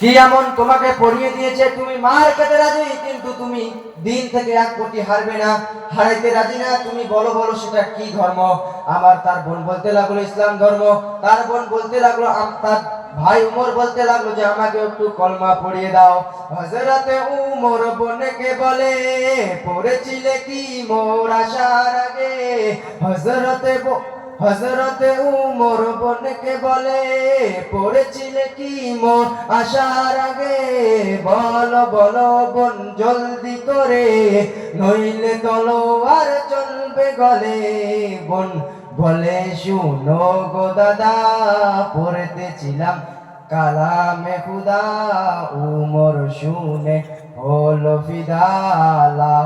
কি এমন তোমাকে পড়িয়ে দিয়েছে? তুমি মার খেতে রাজি, কিন্তু তুমি দিন থেকে এক কোটি হারবে না। হারাইতে রাজি না, তুমি বলো বলো সেটা কি ধর্ম? আমার তার বোন বলতে লাগল ইসলাম ধর্ম। তার বোন বলতে লাগল তার ভাই উমর বলতে লাগল যে, আমাকে একটু কলমা পড়িয়ে দাও। হজরতে উমর বোনকে বলে, পড়েছিলে কি মোর আসার আগে? হজরতে হজরতে উমর বোনকে বলে, পড়েছিলে কি মোর আসার আগে বল, বলো, বোন জলদি করে, নইলে তলোয়ার চলবে গলে। বোন বলে, শুনো গো দাদা, পড়তেছিলাম কালামে খুদা, উমর শুনে হলো ফিদালা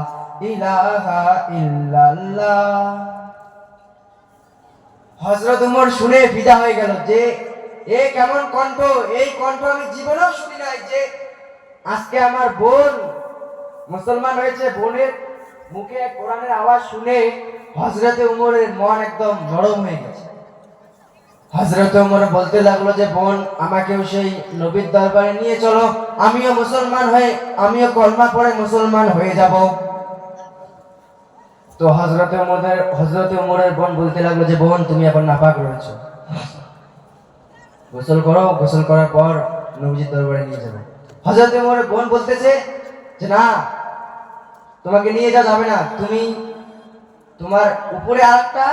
ইলাহা ইল্লাল্লাহ। হজরত উমর শুনে বিদা হয়ে গেল যে, এ কেমন কণ্ঠ? এই কণ্ঠ আমি জীবনেও শুনি নাই যে, আজকে আমার বোন মুসলমান হয়েছে, বোনের মুখে কোরআনের আওয়াজ শুনে হজরতে উমরের মন একদম নরম হয়ে গেছে। হজরত উমর বলতে লাগল যে, বোন, আমাকেও সেই নবীর দরবারে নিয়ে চলো। আমিও মুসলমান হয়ে, আমিও কলমা পড়ে মুসলমান হয়ে যাব। তো হজরতে উমরের হজরতে উমরের বোন বলতে লাগল যে, বোন, তুমি এখন নাপাক রয়েছো। গোসল করো, গোসল করার পর নবীজির দরবারে নিয়ে যাবে। হজরতে উমরের বোন বলতেছে যে, না, তোমাকে নিয়ে যাওয়া যাবে না। তুমি তোমার উপরে আরেকটা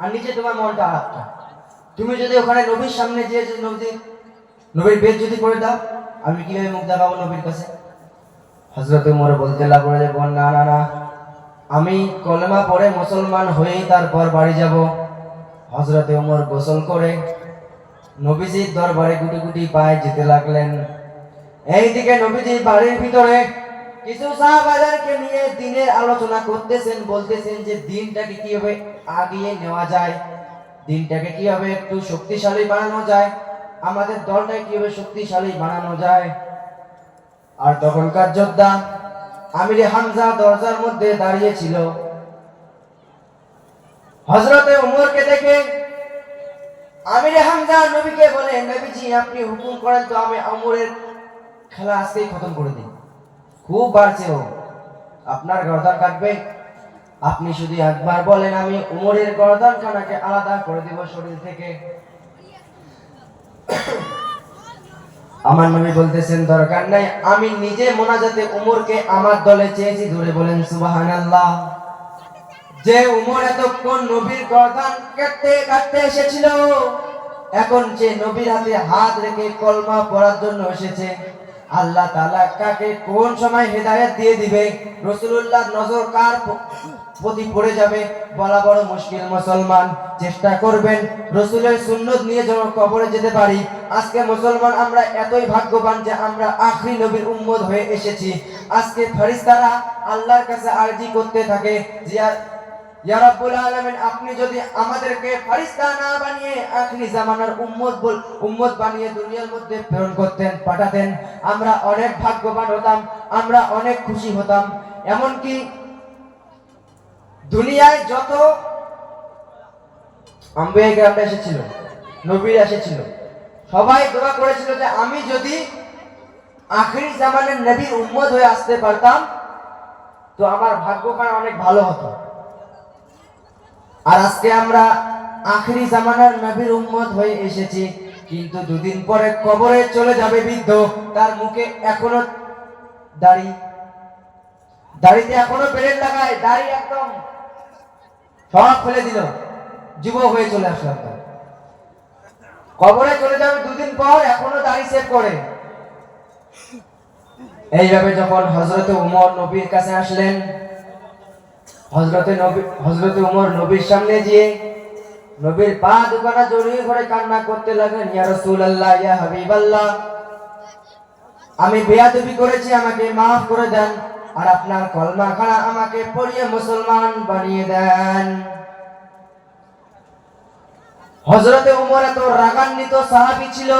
আর নিচে তোমার মনটা আরেকটা। তুমি যদি ওখানে নবীর সামনে যে যে নবী নবীর বেদ যদি করে দাও, আমি কীভাবে মুখ দেখাবো নবীর কাছে? হজরত উমর বলতে লাগল যে, বোন, না না না। আমি কলেমা পড়ে মুসলমান হয়েই তারপর বাড়ি যাব। হজরতে উমর গোসল করে নবীজির দরবারে গুটি গুটি পায়ে যেতে লাগলেন। এইদিকে নবীজির বাড়ির ভিতরে কিছু সাহাবাজারকে নিয়ে দিনের আলোচনা করতেছেন, বলতেছেন যে দিনটাকে কীভাবে আগিয়ে নেওয়া যায়, দিনটাকে কীভাবে একটু শক্তিশালী বানানো যায়, আমাদের দলটাকে কীভাবে শক্তিশালী বানানো যায়। আর তখনকার যোদ্ধা আমির হামজা দরজার মধ্যে দাঁড়িয়ে ছিল। হজরতে উমরকে দেখে আমির হামজা নবীকে বলে, নবীজি, আপনি হুকুম করেন তো আমি উমরের খেলা আজকেই খতম করে দিই। খুব বাড়ছে ও। আপনার গর্দান কাটবে। আপনি শুধু একবার বলেন, আমি উমরের গর্দান কানাকে আলাদা করে দিব শরীর থেকে। আমার নবী বলতেছেন, দরকার নাই, আমি নিজে মোনাজাতে উমরকে আমার দলে চেয়েছি। ধরে বলেন, সুবহানাল্লাহ। যে উমর এতক্ষণ নবীর গর্দান কাটতে কাটতে এসেছিল, এখন যে নবীর হাতে হাত রেখে কলমা পড়ার জন্য এসেছে। আল্লাহ তাআলা কাকে কোন সময় হেদায়েত দিয়ে দিবে? রাসূলুল্লাহ নজর কার প- প্রতি পড়ে যাবে, বলা বড় মুশকিল মুসলমান। চেষ্টা করবেন, রসুলের সুন্নত নিয়ে যেন কবরে যেতে পারি। আজকে মুসলমান, আমরা এতই ভাগ্যবান যে আমরা আখরি নবীর উম্মত হয়ে এসেছি। আজকে ফেরেশতারা আল্লাহর কাছে আরজি করতে থাকে যে আর- রাব্বুল আলামিন, আপনি যদি আমাদেরকে ফেরেশতা না বানিয়ে আখরি জামানার উম্মত বল, উম্মত বানিয়ে দুনিয়ার মধ্যে প্রেরণ করতেন, পাঠাতেন, আমরা অনেক ভাগ্যবান হতাম, আমরা অনেক খুশি হতাম। এমনকি দুনিয়ায় যত আম্বিয়া গ্রামটা এসেছিল, নবীর এসেছিল, সবাই দোয়া করেছিল যে আমি যদি আখরি জামানের নবীর উম্মত হয়ে আসতে পারতাম, তো আমার ভাগ্যখান অনেক ভালো হতো। আর আজকে আমরা আখরি জামানার নবীর উম্মত হয়ে এসেছি, কিন্তু দুদিন পরে কবরে চলে যাবে বৃদ্ধ, তার মুখে এখনও দাড়ি। দাড়িতে এখনও বেরেন লাগায় দাড়ি একদম সব ফেলে দিল। যুবক হয়ে চলে আসলো একদম কবরে চলে যাবে দুদিন পর এখনও দাড়ি সেভ করে। এইভাবে যখন হজরত উমর নবীর কাছে আসলেন হজরতে নবী হজরতে উমর নবীর সামনে গিয়ে নবীর পা দুখানা জড়িয়ে ধরে কান্না করতে লাগলেন, ইয়া রাসূলুল্লাহ, ইয়া হাবিবাল্লাহ, আমি বেয়াদবি করেছি, আমাকে মাফ করে দেন। আর আপনার কলমা খানা আমাকে পড়িয়ে মুসলমান বানিয়ে দেন। হজরতে উমর এত রাগান্বিত সাহাবি ছিল।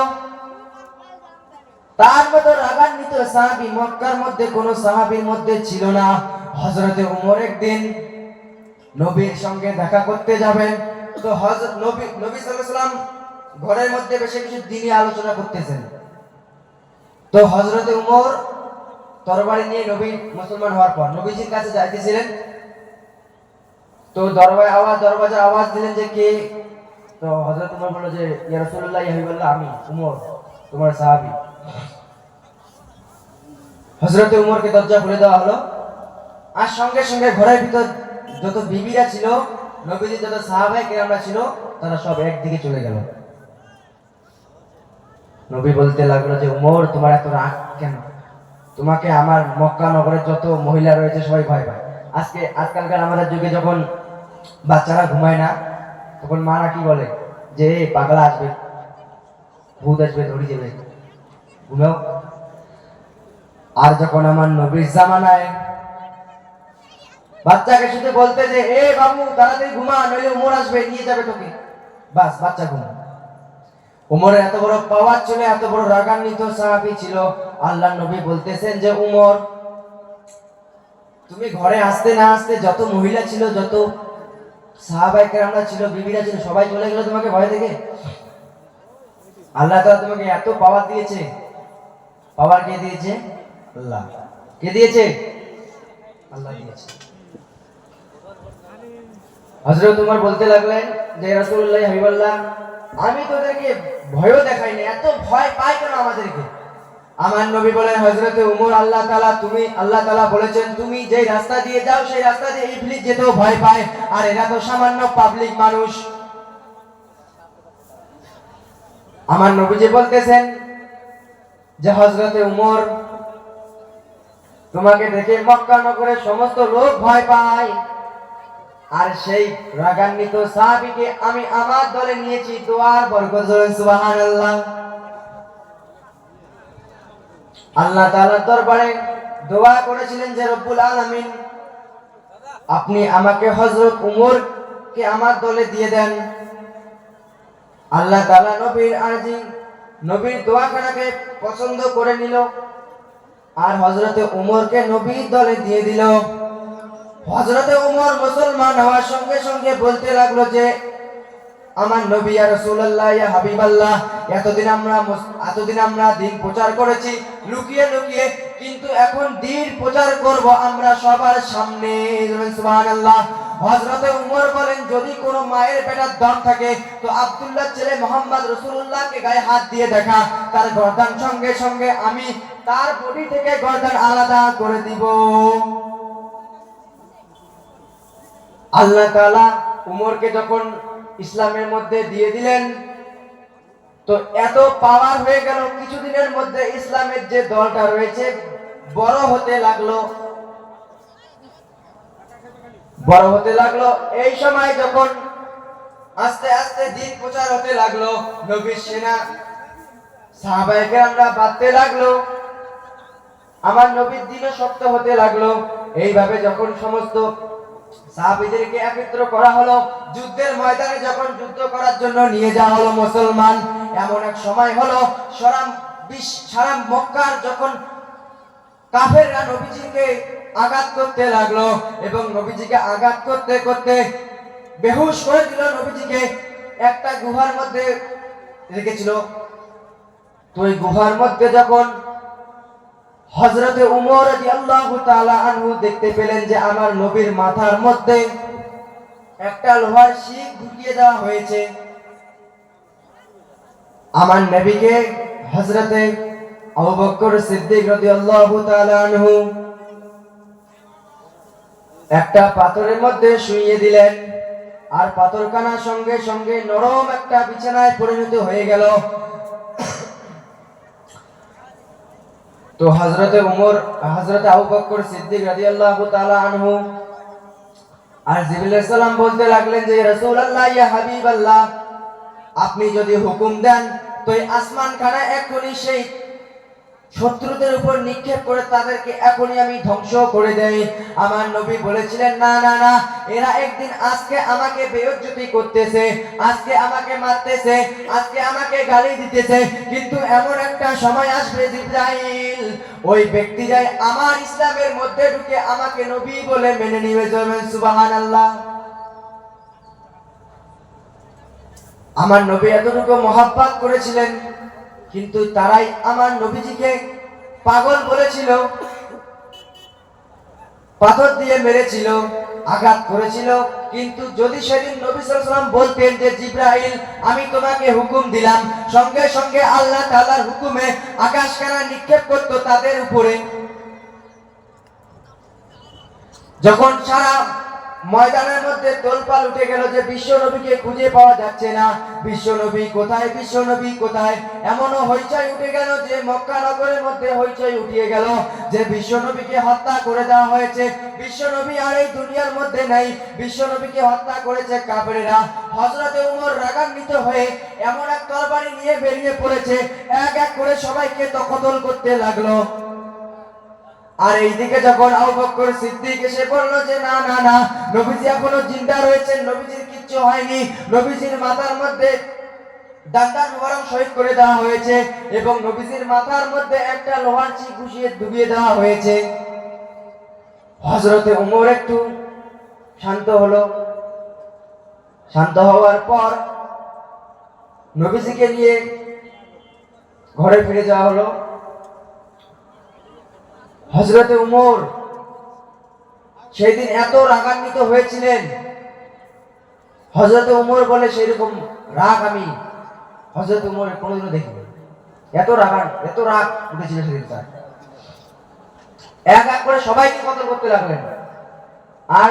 তার মতো রাগান্বিত সাহাবী মক্কার মধ্যে কোনো সাহাবীর মধ্যে ছিল না। হজরতে উমর একদিন নবীর সঙ্গে দেখা করতে যাবেন। তো হজরত নবী নবী সাল্লাম ঘরের মধ্যে বসে কিছু দিনই আলোচনা করতেছেন। তো হজরতে উমর তরবারি নিয়ে নবী মুসলমান হওয়ার পর নবীজির কাছে যাইতেছিলেন। তো দরবায় আওয়াজ দরবাজার আওয়াজ দিলেন যে কে? তো হজরত উমর বলল যে, ইয়া রাসূলুল্লাহ, ইয়া হাবিবাল্লাহ, আমি, উমর, তোমার সাহাবী। হজরতে উমরকে দরজা খুলে দেওয়া হলো। আর সঙ্গে সঙ্গে ঘরের ভিতর যত বিবিরা ছিল নবীজি যত সাহাবাই কেরামরা ছিল, তারা সব একদিকে চলে গেল। নবী বলতে লাগল যে, উমর, তোমার এত রাগ কেন? তোমাকে আমার মক্কা নগরের যত মহিলা রয়েছে সবাই ভয় পায়। আজকে আজকালকার আমাদের যুগে যখন বাচ্চারা ঘুমায় না তখন মারা কি বলে? যে "এ, পাগলা আসবে। ভূত আসবে ধরি যাবে ঘুমেও। আর যখন আমার নবীর জামানায় বাচ্চাকে শুধু বলতে যে এ বাবু তাড়াতাড়ি ঘুমা নইলে উমর আসবে নিয়ে যাবে তোকে। বাস বাচ্চা ঘুমা উমরের এত বড় পাওয়ার ছিল, এত বড় রাগান্বিত সাহাবী ছিল। আল্লাহ নবী বলতেছেন যে, উমর, তুমি ঘরে আসতে না আসতে যত মহিলা ছিল, যত সাহাবাই কেরামরা ছিল, বিবিরা ছিল, সবাই চলে গেল তোমাকে ভয় থেকে আল্লাহ তাআলা তোমাকে এত পাওয়ার দিয়েছে। পাওয়ার কে দিয়েছে? আল্লাহ। কে দিয়েছে? আল্লাহ দিয়েছে। হজরত উমর বলতে লাগলেন যে, রাসূলুল্লাহ হাবিবাল্লাহ আমি তোদেরকে ভয়ও দেখাই না এত ভয় পাই কেন আমাদেরকে? আমার নবী বলেন হজরতে উমর, আল্লাহ তাআলা তুমি, আল্লাহ তাআলা বলেছেন, তুমি যেই রাস্তা দিয়ে যাও, সেই রাস্তা দিয়ে ইবলিস যেতেও ভয় পায়, আর এরা তো সামান্য পাবলিক মানুষ। আমার নবীজি বলতেছেন যে হজরতে উমর, তোমাকে দেখে মক্কা নগরের সমস্ত লোক ভয় পায়। আর সেই রাগান্বিত সাহাবিকে আমি আমার দলে নিয়েছি দোয়ার বরকত জোরে সুবহানাল্লাহ। আল্লাহ তাআলার দরবারে দোয়া করেছিলেন যে রব্বুল আলামিন, আপনি আমাকে হযরত উমর কে আমার দলে দিয়ে দেন। আল্লাহ তাআলা নবীর আরজি, নবীর দোয়াখানাকে পছন্দ করে নিল আর হযরতে উমরকে নবীর দলে দিয়ে দিল। হযরতে উমর মুসলমান হওয়ার সঙ্গে সঙ্গে বলতে লাগল যে, আমার নবী ইয়া রাসূলুল্লাহ, ইয়া হাবিবাল্লাহ, এতদিন আমরা এতদিন আমরা দিন প্রচার করেছি, লুকিয়ে লুকিয়ে, কিন্তু এখন দিন প্রচার করব আমরা সবার সামনে। সুবহানাল্লাহ। উমর বলেন, যদি কোনো মায়ের পেটার দম থাকে, তো আব্দুল্লাহ ছেলে মোহাম্মদ রাসূলুল্লাহকে গায়ে হাত দিয়ে দেখা। তার গর্দান সঙ্গে সঙ্গে আমি তার বডি থেকে গর্দান আলাদা করে দিব। আল্লাহ তাআলা উমরকে যখন ইসলামের মধ্যে দিয়ে দিলেন, তো এত পাওয়ার হয়ে গেল কিছুদিনের মধ্যে ইসলামের যে দলটা রয়েছে, বড় হতে লাগল। বড় হতে লাগল। এই সময় যখন আস্তে আস্তে দিন প্রচার হতে লাগল, নবীর সেনা, সাহাবায়ে আমরা বাঁধতে লাগল, আমার নবীর দিনও শক্ত হতে লাগল। এইভাবে যখন সমস্ত সাহাবীদেরকে একত্র করা হলো। যুদ্ধের ময়দানে যখন যুদ্ধ করার জন্য নিয়ে যাওয়া হলো মুসলমান, এমন এক সময় হলো সরাম বিশ সারা মক্কার যখন কাফেররা নবীজিকে আঘাত করতে লাগল এবং নবীজিকে আঘাত করতে করতে বেহুশ করে দিল নবীজিকে, একটা গুহার মধ্যে রেখেছিল। তো ওই গুহার মধ্যে যখন হজরতে উমর দেখতে পেলেন যে আমার নবীর মাথার মধ্যে একটা লোহার শিক ঢুকিয়ে দেওয়া হয়েছে। আমার নবীকে হজরতে আবু সিদ্দিক রাদিয়াল্লাহু তাআলা আনহু একটা পাথরের মধ্যে শুইয়ে দিলেন আর পাথরখানা সঙ্গে সঙ্গে নরম একটা বিছানায় পরিণত হয়ে গেল। তো হজরতে উমর হজরতে আবু বকর সিদ্দিক রাদিয়াল্লাহু তাআলা আনহু আর জিবরিল সালাম বলতে লাগলেন যে রাসূলুল্লাহ, ইয়া হাবিবাল্লাহ, আপনি যদি হুকুম দেন, তো এই আসমান খানা এখনই সেই শত্রুদের উপর নিক্ষেপ করে তাদেরকে এখনই আমি ধ্বংস করে দেই। আমার নবী বলেছিলেন, না না না, এরা একদিন আজকে আমাকে বেয়জ্জতি করতেছে, আজকে আমাকে মারতেছে, আজকে আমাকে গালি দিতেছে, কিন্তু এমন একটা সময় আসবে জিব্রাইল, ওই ব্যক্তি যাই আমার ইসলামের মধ্যে ঢুকে আমাকে নবী বলে মেনে নিবে যাবেন সুবহানাল্লাহ। আমার নবী এতটুকু মহাব্বাত করেছিলেন কিন্তু তারাই আমার নবীজিকে পাগল বলেছিল, পাথর দিয়ে মেরেছিল, আঘাত করেছিল। কিন্তু যদি সেদিন নবী সাল্লাম বলতেন যে, জিব্রাইল, আমি তোমাকে হুকুম দিলাম, সঙ্গে সঙ্গে আল্লাহ তাআলার হুকুমে আকাশ কানা নিক্ষেপ করত তাদের উপরে। যখন সারা ময়দানের মধ্যে তোলপাল উঠে গেল যে বিশ্ব নবীকে খুঁজে পাওয়া যাচ্ছে না। বিশ্ব নবী কোথায়? বিশ্ব নবী কোথায়? এমনও হইচই উঠে গেল যে মক্কা নগরের মধ্যে হইচই উঠিয়ে গেল যে বিশ্ব নবীকে হত্যা করে দেওয়া হয়েছে। বিশ্ব নবী আর এই দুনিয়ার মধ্যে নাই। বিশ্ব নবীকে হত্যা করেছে কাফেরেরা। হযরতে উমর রাগান্বিত হয়ে এমন এক তরবারি নিয়ে বেরিয়ে পড়েছে। এক এক করে সবাইকে তকতল করতে লাগল। আর এইদিকে যখন আবু বকর সিদ্দিক এসে বলল যে, না না না, নবীজি এখনও জিন্দা রয়েছেন, নবীজির কিচ্ছু হয়নি। নবীজির মাথার মধ্যে দান্দার মুবারক শহীদ করে দেওয়া হয়েছে এবং নবীজির মাথার মধ্যে একটা লোহার চি ঘুষিয়ে ডুবিয়ে দেওয়া হয়েছে। হযরতে ওমর একটু শান্ত হলো। শান্ত হওয়ার পর নবীজিকে নিয়ে ঘরে ফিরে যাওয়া হলো। হজরতে উমর সেই দিন এত রাগান্বিত হয়েছিলেন। হজরতে উমর বলে সেই রকম রাগ আমি হজরত উমর কোনোদিনও দেখিনি। এত রাগান, এত রাগ উঠেছিল সেদিন তার। এক এক করে সবাইকে কতল করতে লাগলেন। আর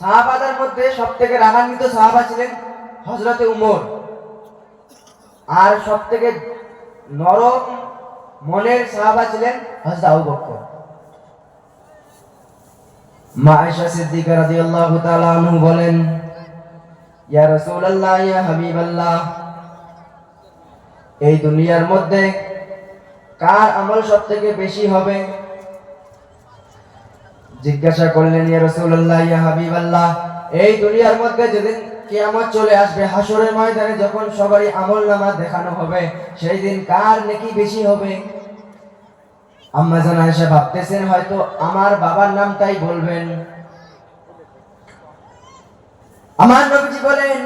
সাহাবাদের মধ্যে সব থেকে রাগান্বিত সাহাবা ছিলেন হজরতে উমর। আর সব থেকে নরম মনের সাহাবা ছিলেন হযরত আবু বকর। মা আয়েশা সিদ্দিকা রাদিয়াল্লাহু তাআলা আনহু বলেন, ইয়া রাসূলুল্লাহ, ইয়া হাবিবাল্লাহ, এই দুনিয়ার মধ্যে কার আমল সবথেকে বেশি হবে? জিজ্ঞাসা করলেন, ইয়া রাসূলুল্লাহ, ইয়া হাবিবাল্লাহ, এই দুনিয়ার মধ্যে যেদিন কিয়ামত চলে আসবে। হাসরের ময়দানে যখন সবারই আমল নামা দেখানো হবে, সেই দিন কার নেকি বেশি হবে? আম্মা জান আয়েশা ভাবতেছেন, হয়তো আমার বাবার নামটাই বলবেন। আমার নবীজি বলেন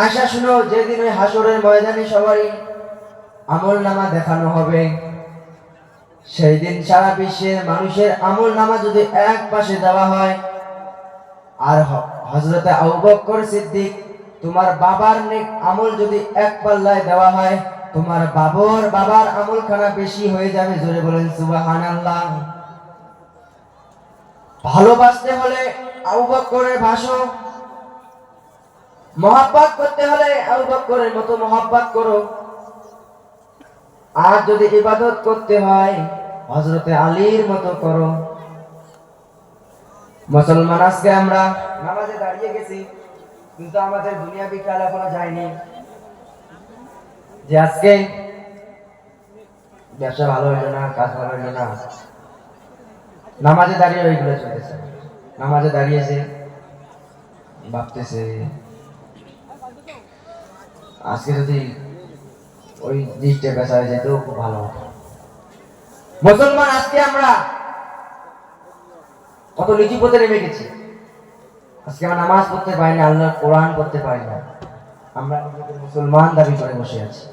আয়সা শুনো, যেদিন ওই হাসরের ময়দানে সবারই আমল নামা দেখানো হবে, সেই দিন সারা বিশ্বের মানুষের আমল নামা যদি এক পাশে দেওয়া হয়, আর হজরতে আবু বকর সিদ্দিক, তোমার বাবার নেক আমল যদি এক পাল্লায় দেওয়া হয়, তোমার বাবর বাবার আমল খানা বেশি হয়ে যাবে, জোরে বলেন সুবহানাল্লাহ। ভালোবাসতে হলে আবু বকরের ভাষণ, মহাব্বত করতে হলে আবু বকরের মতো মহাব্বত করো। আর যদি ইবাদত করতে হয় হজরতে আলীর মতো করো। মুসলমান, আজকে আমরা নামাজে দাঁড়িয়ে গেছি, কিন্তু আমাদের দুনিয়া বিখ্যাল এখনও যায়নি। যে আজকে ব্যবসা ভালো হইল না, কাজ ভালো হইল না, নামাজে দাঁড়িয়ে ওইগুলো চলেছে নামাজে দাঁড়িয়েছে, ভাবতেছে, আজকে যদি ওই জিনিসটা বেচা হয়ে যেত, খুব ভালো হতো। মুসলমান, আজকে আমরা কত নিচু পথে নেমে গেছি? আজকে আমরা নামাজ পড়তে পারি না আল্লাহ কোরআন পড়তে পারি না। আমরা মুসলমান দাবি করে বসে আছি।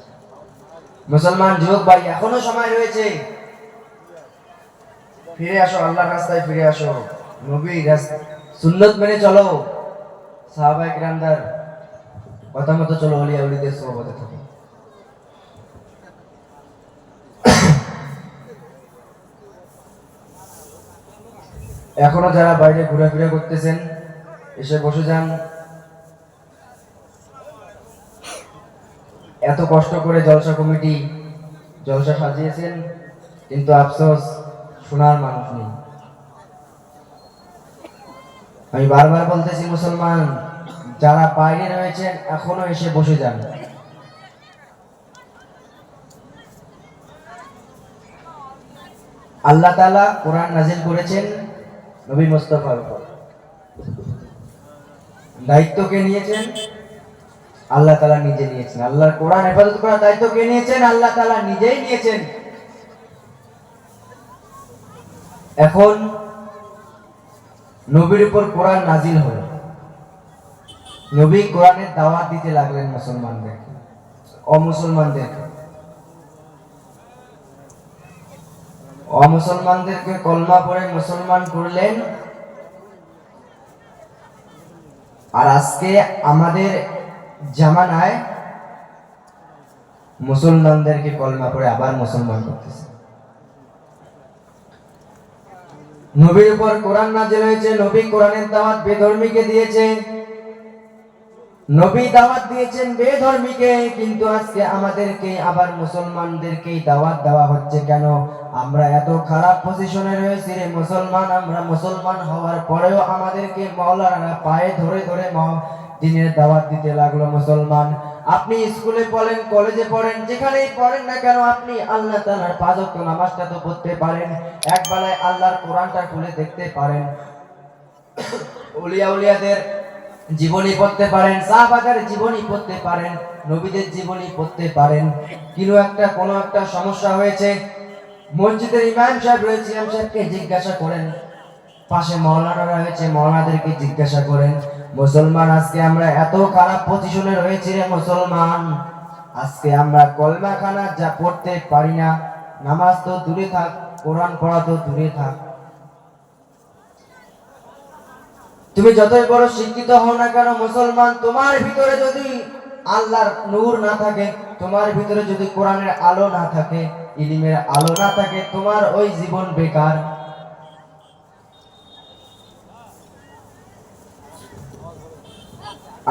মুসলমান যুবক ভাই, এখনও সময় রয়েছে। ফিরে আসো, আল্লাহর রাস্তায় ফিরে আসো। নবী সুন্নত মেনে চলো। সাহাবাই কিরামদার কথা মতো চলো অলিয়া উলিদের সোহবতে থাকো। এখনও যারা বাইরে ঘোরাফেরা করতেছেন, এসে বসে যান। এত কষ্ট করে জলসা কমিটি জলসা সাজিয়েছেন, কিন্তু আফসোস শোনার মানুষ নেই। আমি বারবার বলতেছি, মুসলমান, যারা বাইরে রয়েছেন, এখনও এসে বসে যান। আল্লাহ তাআলা কোরআন নাজিল করেছেন। নবী মুস্তাফার উপর। দায়িত্বকে নিয়েছেন? আল্লাহ তালা নিজে নিয়েছেন। আল্লাহর কোরআন হেফাজত করার দায়িত্ব কে নিয়েছেন? আল্লাহ তালা নিজেই নিয়েছেন। এখন নবীর উপর কোরআন নাজিল হল। নবী কোরআনের দাওয়াত দিতে লাগলেন মুসলমানদের অমুসলমানদের অমুসলমানদেরকে কলমা পড়ে মুসলমান করলেন। আর আজকে আমাদের জামানায় মুসলমানদেরকে কলমা পড়ে আবার মুসলমান করতেছে। নবীর উপর কোরআন নাজিল হয়েছে, নবী কোরআনের দাওয়াত বেধর্মীকে দিয়েছে। নবী দাওয়াত দিয়েছেন বেধর্মীকে, কিন্তু আজকে আমাদেরকে, আবার মুসলমানদেরকেই দাওয়াত দেওয়া হচ্ছে কেন? আমরা এত খারাপ পজিশনে রয়েছি রে মুসলমান, আমরা মুসলমান হওয়ার পরেও আমাদেরকে মাওলানা পায়ে ধরে ধরে দিনের দাওয়াত দিতে লাগল মুসলমান। আপনি স্কুলে পড়েন, কলেজে পড়েন, যেখানেই পড়েন না কেন, আপনি আল্লাহ তাআলার পাঁচ ওয়াক্ত নামাজটা তো পড়তে পারেন, এক বেলায় আল্লাহর কোরআনটা খুলে দেখতে পারেন। উলিয়া উলিয়াদের জীবনী পড়তে পারেন, সাহাবাদের জীবনী পড়তে পারেন, নবীদের জীবনী পড়তে পারেন। কিন্তু একটা, কোনো একটা সমস্যা হয়েছে? মসজিদের ইমাম সাহেব রয়েছে, ইমাম সাহেবকে জিজ্ঞাসা করেন। পাশে মৌলানারা রয়েছে, মৌলানাদেরকে জিজ্ঞাসা করেন, মুসলমান, আজকে আমরা এত খারাপ পজিশনে রয়েছি রে মুসলমান। আজকে আমরা কলমাখানা যা পড়তে পারি না। নামাজ তো দূরে থাক, কোরআন পড়া তো দূরে থাক। তুমি যতই বড় শিক্ষিত হও না কেন, মুসলমান, তোমার ভিতরে যদি আল্লাহর নূর না থাকে, তোমার ভিতরে যদি কোরআনের আলো না থাকে, ইলিমের আলো না থাকে, তোমার ওই জীবন বেকার।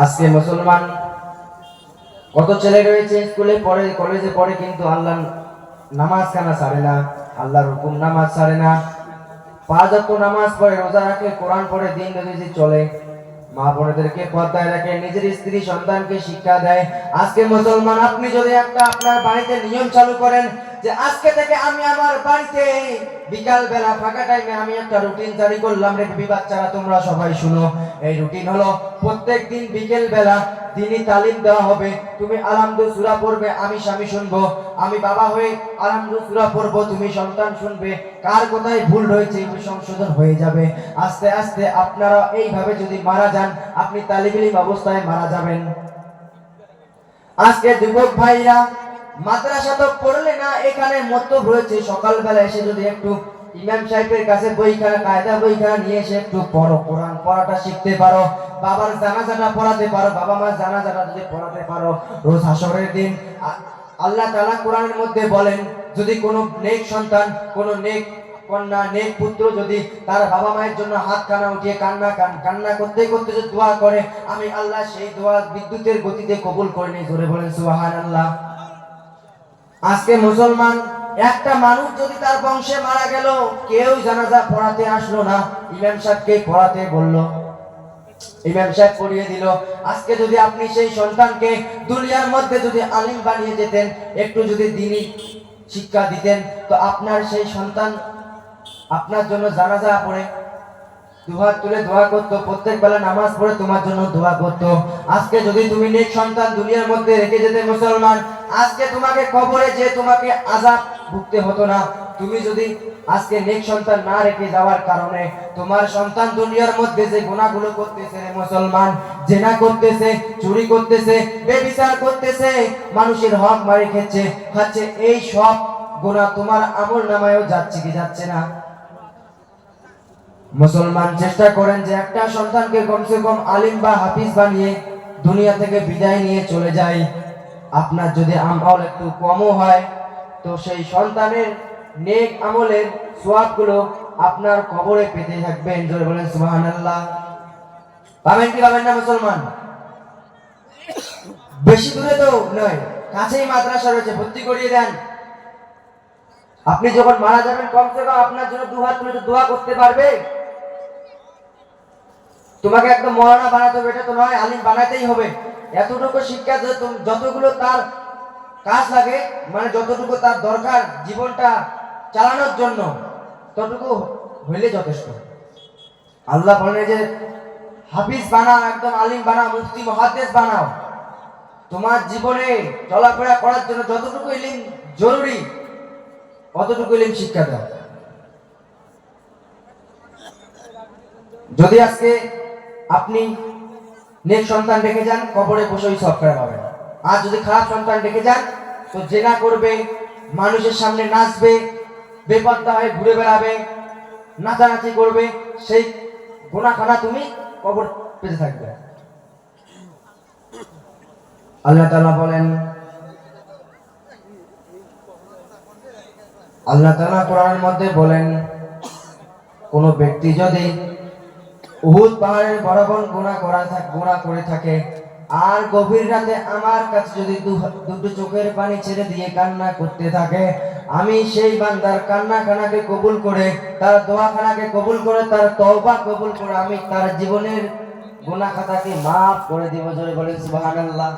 আজকে মুসলমান কত ছেলে রয়েছে স্কুলে পড়ে কলেজে পড়ে, কিন্তু আল্লাহ নামাজ খানা ছাড়ে না, আল্লাহর হুকুম নামাজ ছাড়ে না। পাঁচ নামাজ পড়ে, রোজা রাখে কোরআন পড়ে, দিন যদি চলে, মা বোনেদেরকে পর্দায় রাখে নিজের স্ত্রী, সন্তানকে শিক্ষা দেয়। আজকে মুসলমান, আপনি যদি একটা আপনার বাড়িতে নিয়ম চালু করেন যে আজকে থেকে আমি আমার বাড়িতে বিকাল বেলা ফাঁকা টাইমে আমি একটা রুটিন জারি করলাম রে বিবি বাচ্চারা, তোমরা সবাই শুনো। এই রুটিন হলো প্রত্যেক দিন বিকেল বেলা দিনই তালিম দেওয়া হবে। তুমি আলহামদু সূরা পড়বে, আমি স্বামী শুনব। আমি বাবা হয়ে আলহামদু সূরা পড়ব, তুমি সন্তান শুনবে। কার কোথায় ভুল রয়েছে সংশোধন হয়ে যাবে। আস্তে আস্তে আপনারা এইভাবে যদি মারা যান, আপনি তালিবিলিম অবস্থায় মারা যাবেন। আজকে যুবক ভাইরা মাদ্রাসা তো পড়লে না, এখানে মতলব রয়েছে। সকালবেলা এসে যদি একটু ইমাম সাহেবের কাছে বইখানা কায়দা বইখানা নিয়ে এসে একটু পড়ো, কোরআন পড়াটা শিখতে পারো, বাবার জানাজাটা পড়াতে পারো, বাবা মার জানাজাটা যদি পড়াতে পারো, রোজ হাসরের দিন আল্লাহ তাআলা কোরআনের মধ্যে বলেন, যদি কোনো নেক সন্তান, কোনো নেক কন্যা, নেক পুত্র যদি তার বাবা মায়ের জন্য হাত কানা উঠিয়ে কান্না কান কান্না করতে করতে যদি দোয়া করে, আমি আল্লাহ সেই দোয়া বিদ্যুতের গতিতে কবুল করে নিই। ধরে বলেন সুবাহান আল্লাহ আজকে মুসলমান, একটা মানুষ যদি তার বংশে মারা গেল, কেউ জানাজা পড়াতে আসলো না। ইমাম সাহেবকে পড়াতে বলল। ইমাম সাহেব পড়িয়ে দিল। আজকে যদি আপনি সেই সন্তানকে দুনিয়ার মধ্যে যদি আলিম বানিয়ে যেতেন একটু যদি দিনই শিক্ষা দিতেন, তো আপনার সেই সন্তান আপনার জন্য জানাজা পড়ে। দুহাত তুলে দোয়া করতো, প্রত্যেক বেলা নামাজ পড়ে তোমার জন্য দোয়া করতো। আজকে যদি তুমি নেক সন্তান দুনিয়ার মধ্যে রেখে যেতে মুসলমান আজকে তোমাকে কবরে যে তোমাকে আজাব ভুগতে হতো না, তুমি যদি আজকে নেক সন্তান না রেখে যাওয়ার কারণে তোমার সন্তান দুনিয়ার মধ্যে যে গুণাগুলো করতেছে রে মুসলমান, জেনা করতেছে, চুরি করতেছে, বেবিচার করতেছে, মানুষের হক মারি খেচ্ছে, খাচ্ছে, এই সব গুণা তোমার আমল নামায়ও যাচ্ছে কি যাচ্ছে না? মুসলমান, চেষ্টা করেন যে একটা সন্তানকে কমসে কম আলিম বা হাফিজ বানিয়ে দুনিয়া থেকে বিদায় নিয়ে চলে যায়। আপনার যদি আমল একটু কমও হয়, তো সেই সন্তানের নেক আমলের সোয়াবগুলো আপনার কবরে পেতে থাকবেন। জোরে বলেন, সুবহানাল্লাহ। পাবেন কি পাবেন না মুসলমান? বেশি দূরে তো নয়, কাছেই মাদ্রাসা রয়েছে, ভর্তি করিয়ে দেন। আপনি যখন মারা যাবেন, কমসে কম আপনার জন্য দু হাত তুলে দোয়া করতে পারবে। তোমাকে একদম মরানা বানাতে হবে, এটা তো নয়, আলিম বানাতেই হবে। এতটুকু শিক্ষা যতগুলো তার কাজ লাগে মানে যতটুকু তার দরকার জীবনটা চালানোর জন্য, ততটুকু হইলে যথেষ্ট। আল্লাহ বলেন যে, হাফিজ বানাও, একদম আলিম বানাও, মুফতি মহাদেশ বানাও। তোমার জীবনে চলাফেরা করার জন্য যতটুকু ইলিম জরুরি, অতটুকু ইলিম শিক্ষা দাও। যদি আজকে আপনি নেক সন্তান ডেকে যান, কবরে বসেই করে পাবেন আর যদি খারাপ সন্তান ডেকে যান, তো জেনা করবে, মানুষের সামনে নাচবে বেপাত্তা হয়ে ঘুরে বেড়াবে, নাচানাচি করবে, সেই গোনাখানা তুমি কবর পেতে থাকবে। আল্লাহ তাআলা বলেন, আল্লাহ তাআলা কোরআনের মধ্যে বলেন, কোন ব্যক্তি যদি উহুদ পাহাড়ের বড় বরাবর গুণা করা থাক গুণা করে থাকে। আর গভীর রাতে আমার কাছে যদি দুটো চোখের পানি ছেড়ে দিয়ে কান্না করতে থাকে, আমি সেই বান্দার কান্না খানাকে কবুল করে, তার দোয়াখানাকে কবুল করে, তার তওবা কবুল করে, আমি তার জীবনের গুনাহ খাতাকে মাফ করে দিব। জোরে বলেন, সুবহানাল্লাহ।